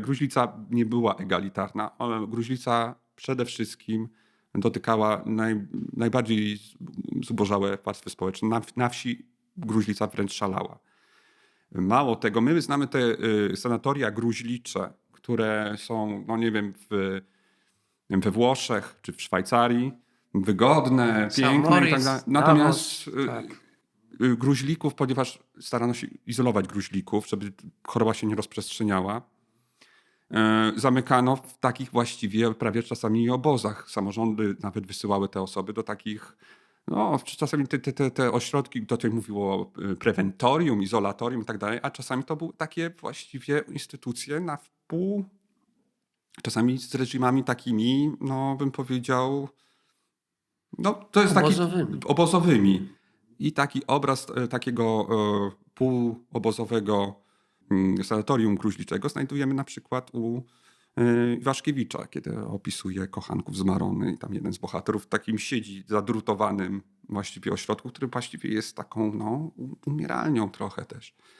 gruźlica nie była egalitarna, gruźlica przede wszystkim dotykała naj, najbardziej zubożałe warstwy społeczne. Na, na wsi gruźlica wręcz szalała. Mało tego, my znamy te y, sanatoria gruźlicze, które są, no nie wiem, w, nie wiem, we Włoszech czy w Szwajcarii, wygodne, piękne i tak dalej. Natomiast Davos, y, tak. y, gruźlików, ponieważ starano się izolować gruźlików, żeby choroba się nie rozprzestrzeniała, zamykano w takich właściwie prawie czasami obozach. Samorządy nawet wysyłały te osoby do takich, no czasami te, te, te, ośrodki, to tutaj mówiło o y, prewentorium, izolatorium i tak dalej, a czasami to były takie właściwie instytucje na wpół, czasami z reżimami takimi, no bym powiedział, no to jest taki Obozowymi. obozowymi. I taki obraz e, takiego e, półobozowego sanatorium gruźliczego znajdujemy na przykład u e, Iwaszkiewicza, kiedy opisuje kochanków z Marony. I tam jeden z bohaterów takim siedzi zadrutowanym właściwie ośrodku, który właściwie jest taką no, umieralnią trochę też.